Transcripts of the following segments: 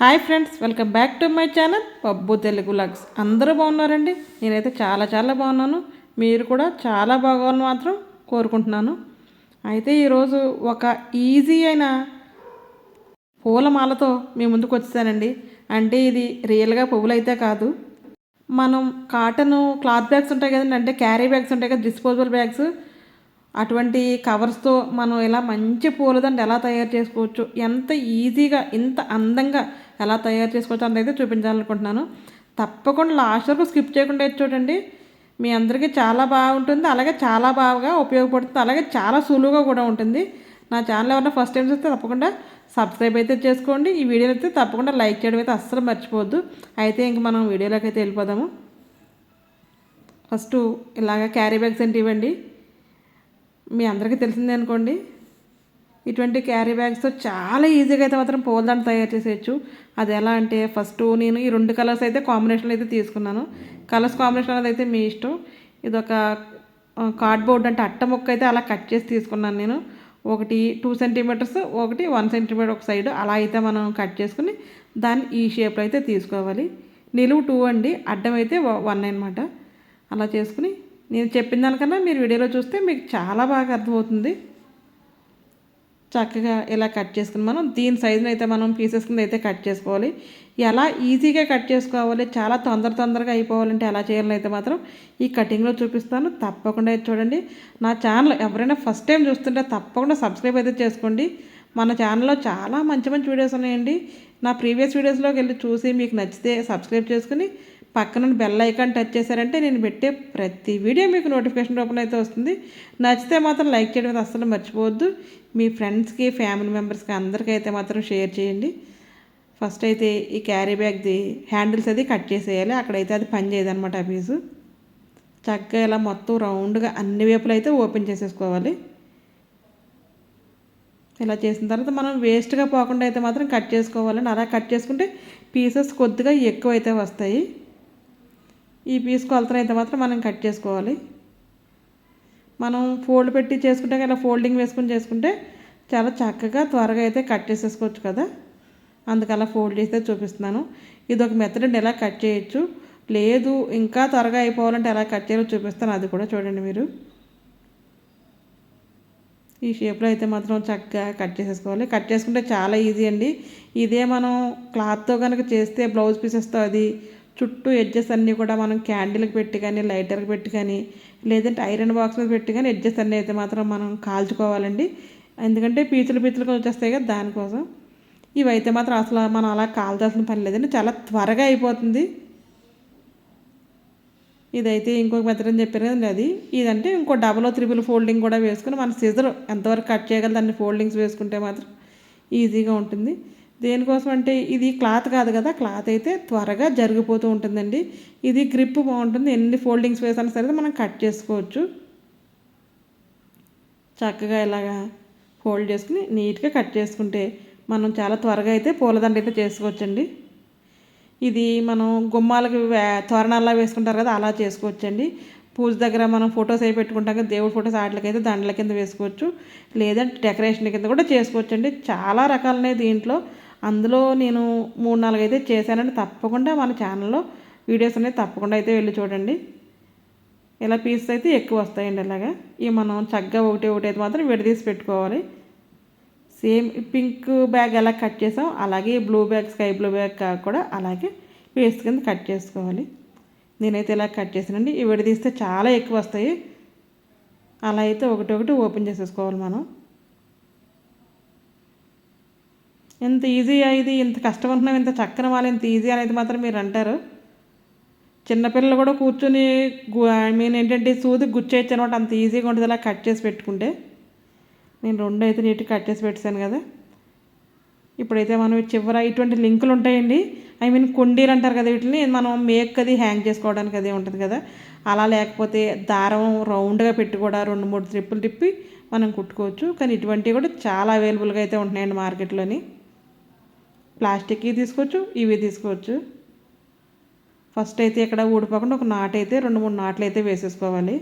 Hi friends welcome back to my channel Pabbu Telugu vlogs అందరూ బాగున్నారండి? నేనైతే చాలా చాలా బాగున్నాను. మీరు కూడా చాలా బాగోవాలని మాత్రం కోరుకుంటున్నాను. అయితే ఈరోజు ఒక ఈజీ అయిన పూలమాలతో మీ ముందుకు వచ్చేసానండి. అంటే ఇది రియల్గా పువ్వులు అయితే కాదు. మనం కాటన్ క్లాత్ బ్యాగ్స్ ఉంటాయి కదండి అంటే క్యారీ బ్యాగ్స్ ఉంటాయి కదా డిస్పోజబుల్ బ్యాగ్స్. అటువంటి కవర్స్తో మనం ఇలా మంచి పూలదండ ఎలా తయారు చేసుకోవచ్చు? ఎంత ఈజీగా ఇంత అందంగా ఎలా తయారు చేసుకోవచ్చు అంత అయితే చూపించాలనుకుంటున్నాను. తప్పకుండా లాస్ట్ వరకు స్కిప్ చేయకుండా చూడండి. మీ అందరికీ చాలా బాగుంటుంది. అలాగే చాలా బాగా ఉపయోగపడుతుంది. అలాగే చాలా సులువుగా కూడా ఉంటుంది. నా ఛానల్ ఎవరైనా ఫస్ట్ టైం చూస్తే తప్పకుండా సబ్స్క్రైబ్ అయితే చేసుకోండి. ఈ వీడియోని అయితే తప్పకుండా లైక్ చేయడం అయితే అస్సలు మర్చిపోవద్దు. అయితే ఇంక మనం వీడియోలోకి అయితే వెళ్ళిపోదాము. ఫస్ట్ ఇలాగ క్యారీ బ్యాగ్స్ అంటే ఇవ్వండి. మీ అందరికీ తెలిసిందే అనుకోండి. ఇటువంటి క్యారీ బ్యాగ్స్తో చాలా ఈజీగా అయితే మాత్రం పూలదండ తయారు చేసేయచ్చు. అది ఎలా అంటే ఫస్ట్ నేను ఈ రెండు కలర్స్ అయితే కాంబినేషన్లో అయితే తీసుకున్నాను. కలర్స్ కాంబినేషన్ అనేది అయితే మీ ఇష్టం. ఇది ఒక కార్డ్బోర్డ్ అంటే అట్ట ముక్క అయితే అలా కట్ చేసి తీసుకున్నాను నేను. ఒకటి టూ సెంటీమీటర్స్ ఒకటి వన్ సెంటీమీటర్ ఒక సైడ్. అలా అయితే మనం కట్ చేసుకుని దాన్ని ఈ షేప్లో అయితే తీసుకోవాలి. నిలువు టూ అండి. అడ్డం అయితే వన్ అనమాట అలా చేసుకుని నేను చెప్పిన దానికన్నా మీరు వీడియోలో చూస్తే మీకు చాలా బాగా అర్థమవుతుంది. చక్కగా ఇలా కట్ చేసుకుని మనం దీని సైజుని అయితే మనం పీసెస్ కింద అయితే కట్ చేసుకోవాలి. ఎలా ఈజీగా కట్ చేసుకోవాలి చాలా తొందర తొందరగా అయిపోవాలంటే ఎలా చేయాలని అయితే మాత్రం ఈ కటింగ్లో చూపిస్తాను. తప్పకుండా చూడండి. నా ఛానల్ ఎవరైనా ఫస్ట్ టైం చూస్తుంటే తప్పకుండా సబ్స్క్రైబ్ అయితే చేసుకోండి. మన ఛానల్లో చాలా మంచి మంచి వీడియోస్ ఉన్నాయండి. నా ప్రీవియస్ వీడియోస్లోకి వెళ్ళి చూసి మీకు నచ్చితే సబ్స్క్రైబ్ చేసుకుని పక్కన బెల్ ఐకాన్ టచ్ చేశారంటే నేను పెట్టే ప్రతి వీడియో మీకు నోటిఫికేషన్ రూపంలో అయితే వస్తుంది. నచ్చితే మాత్రం లైక్ చేయడం అయితే అస్సలు మర్చిపోవద్దు. మీ ఫ్రెండ్స్కి ఫ్యామిలీ మెంబర్స్కి అందరికీ అయితే మాత్రం షేర్ చేయండి. ఫస్ట్ అయితే ఈ క్యారీ బ్యాగ్ది హ్యాండిల్స్ అది కట్ చేసేయాలి. అక్కడైతే అది పని చేయదనమాట ఆ పీసు. చక్కగా ఇలా మొత్తం రౌండ్గా అన్ని వైపులు అయితే ఓపెన్ చేసేసుకోవాలి. ఇలా చేసిన తర్వాత మనం వేస్ట్గా పోకుండా అయితే మాత్రం కట్ చేసుకోవాలండి. అలా కట్ చేసుకుంటే పీసెస్ కొద్దిగా ఎక్కువ అయితే వస్తాయి. ఈ పీస్ కొలతను అయితే మాత్రం మనం కట్ చేసుకోవాలి. మనం ఫోల్డ్ పెట్టి చేసుకుంటే ఇలా ఫోల్డింగ్ వేసుకుని చేసుకుంటే చాలా చక్కగా త్వరగా అయితే కట్ చేసేసుకోవచ్చు కదా. అందుకలా ఫోల్డ్ చేస్తే చూపిస్తున్నాను. ఇది ఒక మెథడ్ ఎలా కట్ చేయొచ్చు. లేదు ఇంకా త్వరగా అయిపోవాలంటే ఎలా కట్ చేయాలో చూపిస్తాను. అది కూడా చూడండి మీరు. ఈ షేప్లో అయితే మాత్రం చక్కగా కట్ చేసేసుకోవాలి. కట్ చేసుకుంటే చాలా ఈజీ అండి. ఇదే మనం క్లాత్తో కనుక చేస్తే బ్లౌజ్ పీసెస్తో అది చుట్టూ ఎడ్జెస్ అన్నీ కూడా మనం క్యాండిల్కి పెట్టి కానీ లైటర్కి పెట్టి కానీ లేదంటే ఐరన్ బాక్స్ మీద పెట్టి కానీ ఎడ్జెస్ అన్నీ అయితే మాత్రం మనం కాల్చుకోవాలండి. ఎందుకంటే పీచులు పీచులు వచ్చేస్తాయి కదా దానికోసం. ఇవైతే మాత్రం అసలు మనం అలా కాల్చాల్సిన పని లేదండి. చాలా త్వరగా అయిపోతుంది. ఇదైతే ఇంకొక మెథడ్ అని చెప్పారు కదండి అది. ఇదంటే ఇంకో డబుల్ త్రిబుల్ ఫోల్డింగ్ కూడా వేసుకుని మన సిజర్ ఎంతవరకు కట్ చేయగలదు దాన్ని ఫోల్డింగ్స్ వేసుకుంటే మాత్రం ఈజీగా ఉంటుంది. దేనికోసం అంటే ఇది క్లాత్ కాదు కదా క్లాత్ అయితే త్వరగా జరిగిపోతూ ఉంటుందండి. ఇది గ్రిప్ బాగుంటుంది ఎన్ని ఫోల్డింగ్స్ వేసినా సరే మనం కట్ చేసుకోవచ్చు. చక్కగా ఇలాగా ఫోల్డ్ చేసుకుని నీట్గా కట్ చేసుకుంటే మనం చాలా త్వరగా అయితే పూలదండ అయితే చేసుకోవచ్చండి. ఇది మనం గుమ్మాలకి తోరణాల్లో వేసుకుంటారు కదా అలా చేసుకోవచ్చండి. పూజ దగ్గర మనం ఫొటోస్ అవి పెట్టుకుంటాం కదా దేవుడి ఫొటోస్ వాటికైతే దండల కింద వేసుకోవచ్చు. లేదంటే డెకరేషన్ కింద కూడా చేసుకోవచ్చండి. చాలా రకాలున్నాయి దీంట్లో. అందులో నేను మూడు నాలుగు అయితే చేశానండి. తప్పకుండా మన ఛానల్లో వీడియోస్ అనేవి తప్పకుండా అయితే వెళ్ళి చూడండి. ఇలా పీసెస్ అయితే ఎక్కువ వస్తాయండి ఇలాగా. ఇవి మనం చక్కగా ఒకటి ఒకటి అయితే మాత్రం విడదీసి పెట్టుకోవాలి. సేమ్ పింక్ బ్యాగ్ ఎలా కట్ చేసాం అలాగే blue bag sky blue bag కూడా అలాగే పేస్ట్ కింద కట్ చేసుకోవాలి. నేనైతే ఇలా కట్ చేసానండి ఇవి విడదీస్తే చాలా ఎక్కువ వస్తాయి. అలా అయితే ఒకటి ఒకటి ఓపెన్ చేసేసుకోవాలి మనం. ఎంత ఈజీ ఇది? ఇంత కష్టం అంటున్నాం ఇంత చక్కని వాళ్ళు? ఇంత ఈజీ అనేది మాత్రం మీరు అంటారు. చిన్నపిల్లలు కూడా కూర్చొని ఐ మీన్ ఏంటంటే సూది గుచ్చేయచ్చు అనమాట అంత ఈజీగా ఉంటుంది అలా కట్ చేసి పెట్టుకుంటే. నేను రెండు అయితే నీట్గా కట్ చేసి పెట్టాను కదా. ఇప్పుడైతే మనం చివర ఇటువంటి లింకులు ఉంటాయండి. ఐ మీన్ కుండీలు అంటారు కదా వీటిని. మనం మేక్ అది హ్యాంగ్ చేసుకోవడానికి అదే ఉంటుంది కదా. అలా లేకపోతే దారం రౌండ్గా పెట్టి కూడా రెండు మూడు ట్రిప్పులు తిప్పి మనం కుట్టుకోవచ్చు. కానీ ఇటువంటివి కూడా చాలా అవైలబుల్గా అయితే ఉంటున్నాయండి మార్కెట్లోని ప్లాస్టిక్వి తీసుకోవచ్చు ఇవి తీసుకోవచ్చు. ఫస్ట్ అయితే ఇక్కడ ఊడిపోకుండా ఒక నాటు అయితే రెండు మూడు నాట్లు అయితే వేసేసుకోవాలి.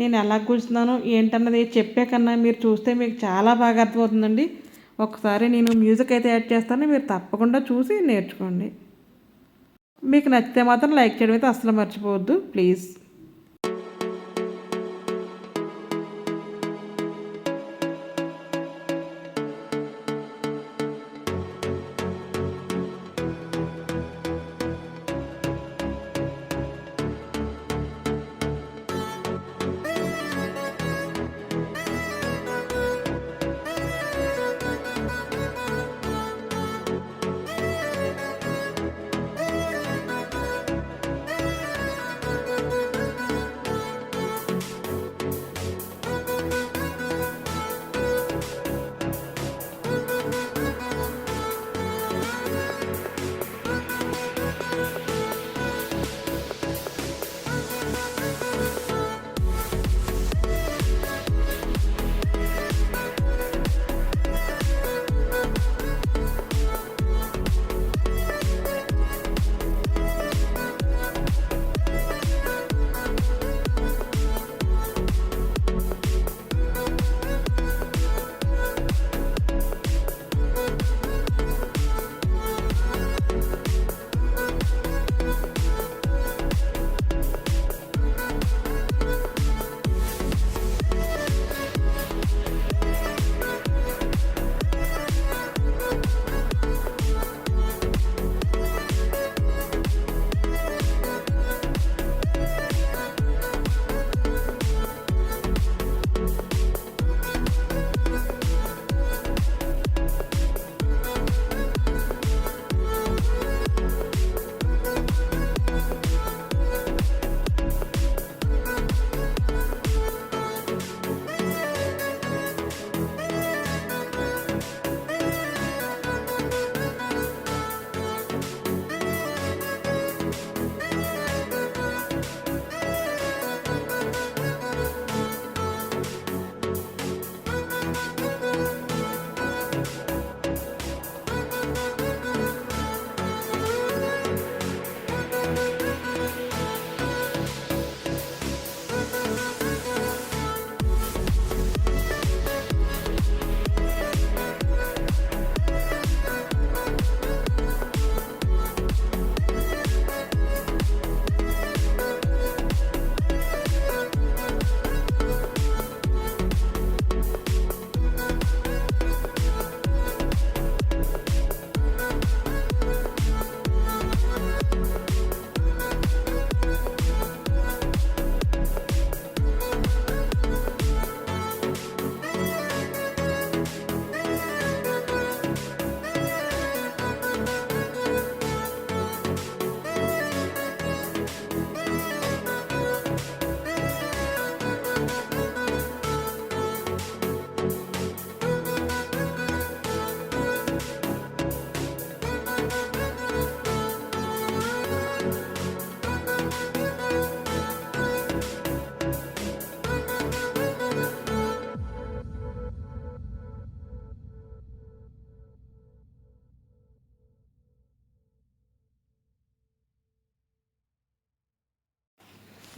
నేను ఎలా కూర్చున్నాను ఏంటన్నది చెప్పే కన్నా మీరు చూస్తే మీకు చాలా బాగా అర్థమవుతుందండి. ఒకసారి నేను మ్యూజిక్ అయితే యాడ్ చేస్తాను మీరు తప్పకుండా చూసి నేర్చుకోండి. మీకు నచ్చితే మాత్రం లైక్ చేయడం అయితే అస్సలు మర్చిపోవద్దు ప్లీజ్.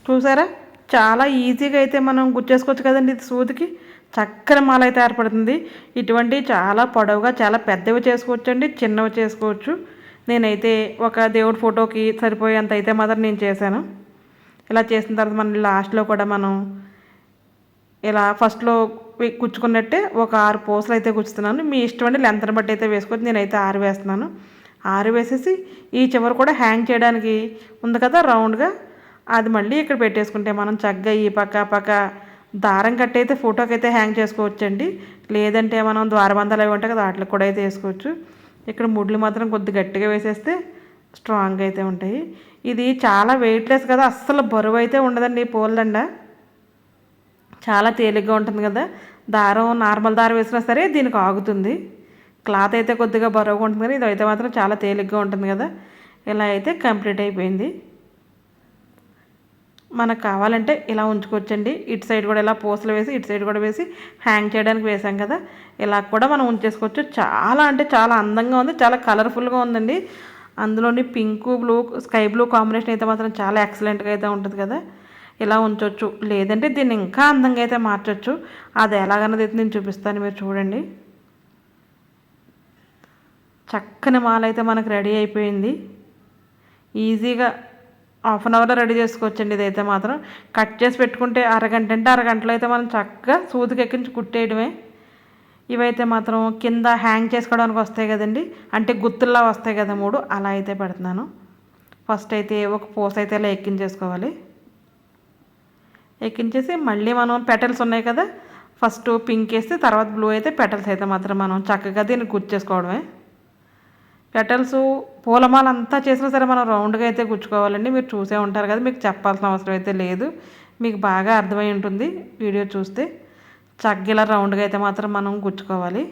చూసారా? చాలా ఈజీగా అయితే మనం గుర్చేసుకోవచ్చు కదండి ఇది సూదికి. చక్కని మాల అయితే ఏర్పడుతుంది. ఇటువంటి చాలా పొడవుగా చాలా పెద్దవి చేసుకోవచ్చు అండి చిన్నవి చేసుకోవచ్చు. నేనైతే ఒక దేవుడి ఫోటోకి సరిపోయేంత అయితే మాత్రం నేను చేశాను. ఇలా చేసిన తర్వాత మన లాస్ట్లో కూడా మనం ఇలా ఫస్ట్లో కుచ్చుకున్నట్టే ఒక ఆరు పూసలు అయితే కుచ్చుతున్నాను మీ ఇష్టం అండి లెంత్ని బట్టి అయితే వేసుకోవచ్చు. నేనైతే ఆరు వేస్తున్నాను. ఆరు వేసేసి ఈ చివరి కూడా హ్యాంగ్ చేయడానికి ఉంది కదా రౌండ్గా. అది మళ్ళీ ఇక్కడ పెట్టేసుకుంటే మనం చక్కగా ఈ పక్క పక్క దారం కట్టయితే ఫోటోకి అయితే హ్యాంగ్ చేసుకోవచ్చండి. లేదంటే మనం ద్వారబంధాలు అవి ఉంటాయి కదా వాటికి కూడా అయితే వేసుకోవచ్చు. ఇక్కడ ముడ్లు మాత్రం కొద్ది గట్టిగా వేసేస్తే స్ట్రాంగ్ అయితే ఉంటాయి. ఇది చాలా వెయిట్లెస్ కదా అస్సలు బరువు అయితే ఉండదండి పూలదండ. చాలా తేలిగ్గా ఉంటుంది కదా. దారం నార్మల్ దారం వేసినా సరే దీనికి ఆగుతుంది. క్లాత్ అయితే కొద్దిగా బరువుగా ఉంటుంది కానీ ఇది అయితే మాత్రం చాలా తేలిగ్గా ఉంటుంది కదా. ఇలా అయితే కంప్లీట్ అయిపోయింది. మనకు కావాలంటే ఇలా ఉంచుకోవచ్చండి. ఇటు సైడ్ కూడా ఇలా పూసలు వేసి ఇటు సైడ్ కూడా వేసి హ్యాంగ్ చేయడానికి వేసాం కదా. ఇలా కూడా మనం ఉంచేసుకోవచ్చు. చాలా అంటే చాలా అందంగా ఉంది చాలా కలర్ఫుల్గా ఉందండి. అందులోని pink blue sky blue combination అయితే మాత్రం చాలా ఎక్సలెంట్గా అయితే ఉంటుంది కదా. ఇలా ఉంచవచ్చు లేదంటే దీన్ని ఇంకా అందంగా అయితే మార్చవచ్చు అది ఎలాగన్నది అయితే నేను చూపిస్తాను మీరు చూడండి. చక్కని మాల అయితే మనకు రెడీ అయిపోయింది. ఈజీగా హాఫ్ అన్ అవర్లో రెడీ చేసుకోవచ్చండి ఇదైతే మాత్రం. కట్ చేసి పెట్టుకుంటే అరగంట అంటే అరగంటలో అయితే మనం చక్కగా సూదికి ఎక్కించి కుట్టేయడమే. ఇవైతే మాత్రం కింద హ్యాంగ్ చేసుకోవడానికి వస్తాయి కదండి. అంటే గుత్తుల్లా వస్తాయి కదా మూడు. అలా అయితే పెడుతున్నాను. ఫస్ట్ అయితే ఒక పూస అయితే ఇలా ఎక్కించేసుకోవాలి. ఎక్కించేసి మళ్ళీ మనం పెటల్స్ ఉన్నాయి కదా. ఫస్ట్ పింక్ వేస్తే తర్వాత బ్లూ అయితే పెటల్స్ అయితే మాత్రం మనం చక్కగా దీన్ని గుర్తు చేసుకోవడమే పెటల్స్ పూలమాల అంతా చేసినా సరే మనం రౌండ్గా అయితే గుచ్చుకోవాలండి. మీరు చూసే ఉంటారు కదా మీకు చెప్పాల్సిన అవసరం అయితే లేదు. మీకు బాగా అర్థమై ఉంటుంది వీడియో చూస్తే. చగ్గిలా రౌండ్గా అయితే మాత్రం మనం గుచ్చుకోవాలి.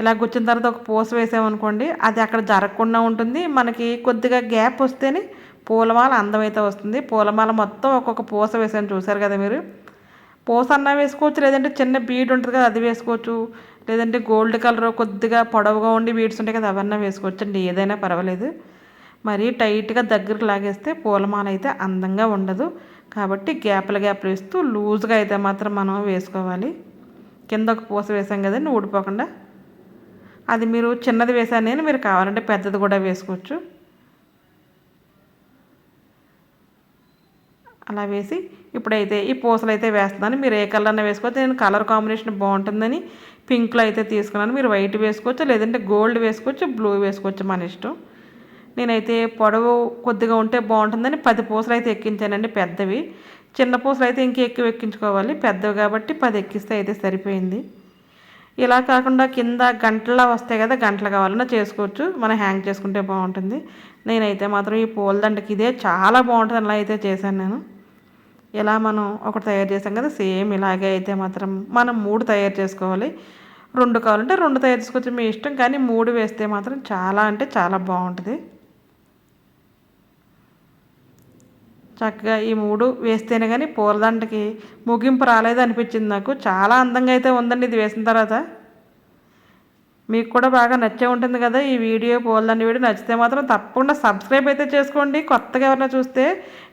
ఇలా గుచ్చిన తర్వాత ఒక పూస వేసామనుకోండి అది అక్కడ జరగకుండా ఉంటుంది. మనకి కొద్దిగా గ్యాప్ వస్తేనే పూలమాల అందమైతే వస్తుంది. పూలమాల మొత్తం ఒక్కొక్క పూస వేసాను చూసారు కదా మీరు? పూస అన్నం వేసుకోవచ్చు లేదంటే చిన్న బీడ్ ఉంటుంది కదా అది వేసుకోవచ్చు. లేదంటే గోల్డ్ కలర్ కొద్దిగా పొడవుగా ఉండి బీడ్స్ ఉంటాయి కదా అవన్నీ వేసుకోవచ్చండి. ఏదైనా పర్వాలేదు. మరీ టైట్గా దగ్గరకు లాగేస్తే పూలమాల అయితే అందంగా ఉండదు. కాబట్టి గ్యాప్లు గ్యాప్లు వేస్తూ లూజ్గా అయితే మాత్రం మనం వేసుకోవాలి. కింద ఒక పూస వేసాం కదండి ఊడిపోకుండా. అది మీరు చిన్నది వేసాను మీరు కావాలంటే పెద్దది కూడా వేసుకోవచ్చు. అలా వేసి ఇప్పుడైతే ఈ పూసలు అయితే వేస్తున్నాను. మీరు ఏ కలర్న వేసుకోవచ్చు. నేను కలర్ కాంబినేషన్ బాగుంటుందని పింక్లో అయితే తీసుకున్నాను. మీరు వైట్ వేసుకోవచ్చు లేదంటే గోల్డ్ వేసుకోవచ్చు బ్లూ వేసుకోవచ్చు మన ఇష్టం. నేనైతే పొడవు కొద్దిగా ఉంటే బాగుంటుందని పది పూసలు అయితే ఎక్కించానండి పెద్దవి. చిన్న పూసలు అయితే ఇంక ఎక్కువ ఎక్కించుకోవాలి. పెద్దవి కాబట్టి పది ఎక్కిస్తే అయితే సరిపోయింది. ఇలా కాకుండా కింద గంటలా వస్తాయి కదా గంటలు కావాలన్నా చేసుకోవచ్చు. మనం హ్యాంగ్ చేసుకుంటే బాగుంటుంది. నేనైతే మాత్రం ఈ పూలదండకి ఇదే చాలా బాగుంటుంది అలా అయితే చేశాను నేను. ఇలా మనం ఒకటి తయారు చేసాం కదా సేమ్ ఇలాగే అయితే మాత్రం మనం మూడు తయారు చేసుకోవాలి. రెండు కావాలంటే రెండు తయారు చేసుకోవచ్చు మీ ఇష్టం కానీ మూడు వేస్తే మాత్రం చాలా అంటే చాలా బాగుంటుంది. చక్కగా ఈ మూడు వేస్తేనే కానీ పూలదండకి ముగింపు రాలేదు అనిపించింది నాకు. చాలా అందంగా అయితే ఉందండి ఇది వేసిన తర్వాత. మీకు కూడా బాగా నచ్చే ఉంటుంది కదా ఈ వీడియో పూలదండ వీడియో నచ్చితే మాత్రం తప్పకుండా సబ్స్క్రైబ్ అయితే చేసుకోండి. కొత్తగా ఎవరైనా చూస్తే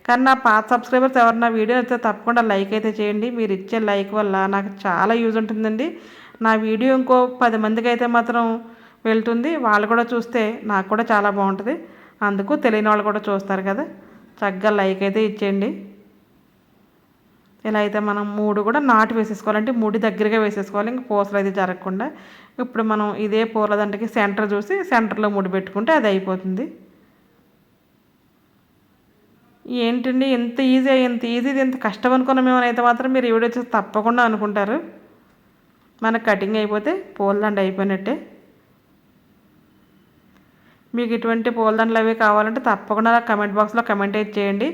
కానీ నా పాత సబ్స్క్రైబర్స్ ఎవరైనా వీడియో నచ్చితే తప్పకుండా లైక్ అయితే చేయండి. మీరు ఇచ్చే లైక్ వల్ల నాకు చాలా యూజ్ ఉంటుందండి. నా వీడియో ఇంకో పది మందికి అయితే మాత్రం వెళ్తుంది. వాళ్ళు కూడా చూస్తే నాకు కూడా చాలా బాగుంటుంది. అందుకు తెలియని వాళ్ళు కూడా చూస్తారు కదా. చక్కగా లైక్ అయితే ఇచ్చేయండి. ఇలా అయితే మనం మూడు కూడా నాటు వేసేసుకోవాలంటే ముడి దగ్గరగా వేసేసుకోవాలి ఇంక పూసలు అయితే జరగకుండా. ఇప్పుడు మనం ఇదే పూల దండకి సెంటర్ చూసి సెంటర్లో ముడి పెట్టుకుంటే అది అయిపోతుంది. ఏంటండి ఎంత ఈజీ ఎంత ఈజీ ఎంత కష్టం అనుకున్న అయితే మాత్రం మీరు ఈ వీడియో చూసి తప్పకుండా అనుకుంటారు. మనకు కటింగ్ అయిపోతే పూలదండ అయిపోయినట్టే. మీకు ఇటువంటి పూలదండలు అవి కావాలంటే తప్పకుండా కమెంట్ బాక్స్లో కమెంట్ అయితే చేయండి.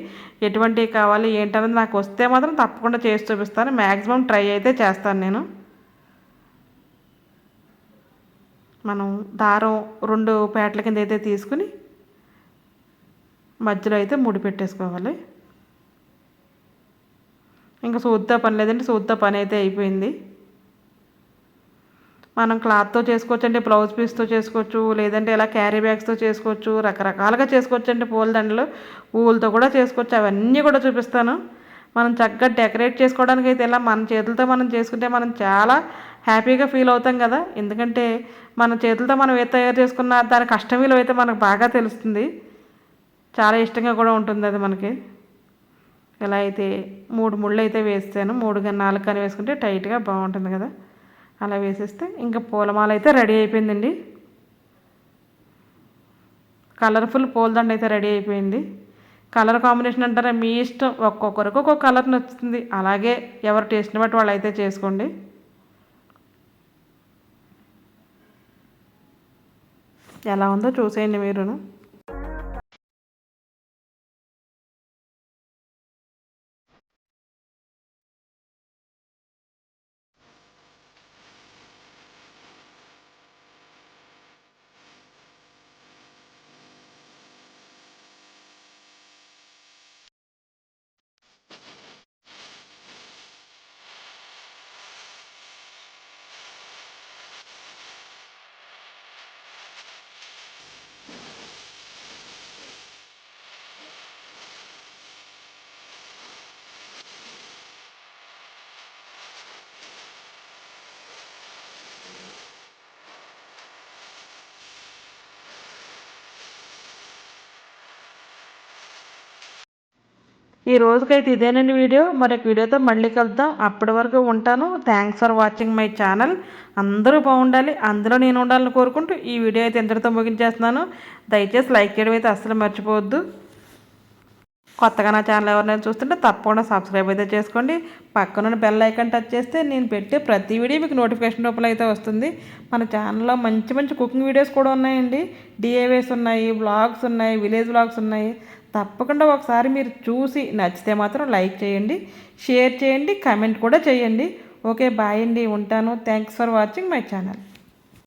ఎటువంటివి కావాలి ఏంటనేది నాకు వస్తే మాత్రం తప్పకుండా చేసి చూపిస్తాను. మ్యాక్సిమం ట్రై అయితే చేస్తాను నేను. మనం దారం రెండు పేటల కింద అయితే తీసుకుని మధ్యలో అయితే ముడి పెట్టేసుకోవాలి. ఇంకా సూద్దా పని లేదంటే సూద్దా పని అయితే అయిపోయింది. మనం క్లాత్తో చేసుకోవచ్చు అంటే బ్లౌజ్ పీస్తో చేసుకోవచ్చు లేదంటే ఇలా క్యారీ బ్యాగ్స్తో చేసుకోవచ్చు రకరకాలుగా చేసుకోవచ్చు అంటే పూలదండలు పూలతో కూడా చేసుకోవచ్చు అవన్నీ కూడా చూపిస్తాను. మనం చక్కగా డెకరేట్ చేసుకోవడానికి అయితే ఇలా మన చేతులతో మనం చేసుకుంటే మనం చాలా హ్యాపీగా ఫీల్ అవుతాం కదా. ఎందుకంటే మన చేతులతో మనం ఏ తయారు చేసుకున్న దాని కష్టం విలువ అయితే మనకు బాగా తెలుస్తుంది. చాలా ఇష్టంగా కూడా ఉంటుంది అది మనకి. ఇలా అయితే మూడు ముళ్ళు అయితే వేస్తాను. మూడు కానీ నాలుగు కానీ వేసుకుంటే టైట్గా బాగుంటుంది కదా. అలా వేసేస్తే ఇంకా పూలమాల అయితే రెడీ అయిపోయిందండి. కలర్ఫుల్ పూలదండ అయితే రెడీ అయిపోయింది. కలర్ కాంబినేషన్ అంటారా? మీ ఇష్టం. ఒక్కొక్కరికి ఒక్కొక్క కలర్ నచ్చుతుంది. అలాగే ఎవరు టేస్ట్ని బట్టి వాళ్ళు అయితే చేసుకోండి. ఎలా ఉందో చూసేయండి మీరును. ఈ రోజుకైతే ఇదేనండి వీడియో. మరొక వీడియోతో మళ్ళీ కలుద్దాం. అప్పటి వరకు ఉంటాను. Thanks for watching my channel అందరూ బాగుండాలి. అందులో నేను ఉండాలని కోరుకుంటూ ఈ వీడియో అయితే ఇంతటితో ముగించేస్తున్నాను. దయచేసి లైక్ చేయడం అయితే అస్సలు మర్చిపోవద్దు. కొత్తగా నా ఛానల్ ఎవరైనా చూస్తుంటే తప్పకుండా సబ్స్క్రైబ్ అయితే చేసుకోండి. పక్కన బెల్ ఐకాన్ టచ్ చేస్తే నేను పెట్టే ప్రతి వీడియో మీకు నోటిఫికేషన్ రూపంలో అయితే వస్తుంది. మన ఛానల్లో మంచి మంచి కుకింగ్ వీడియోస్ కూడా ఉన్నాయండి. డిఏవేస్ ఉన్నాయి వ్లాగ్స్ ఉన్నాయి విలేజ్ బ్లాగ్స్ ఉన్నాయి. తప్పకుండా ఒకసారి మీరు చూసి నచ్చితే మాత్రం లైక్ చేయండి షేర్ చేయండి కమెంట్ కూడా చేయండి. ఓకే బాయ్ అండి ఉంటాను. Thanks for watching my channel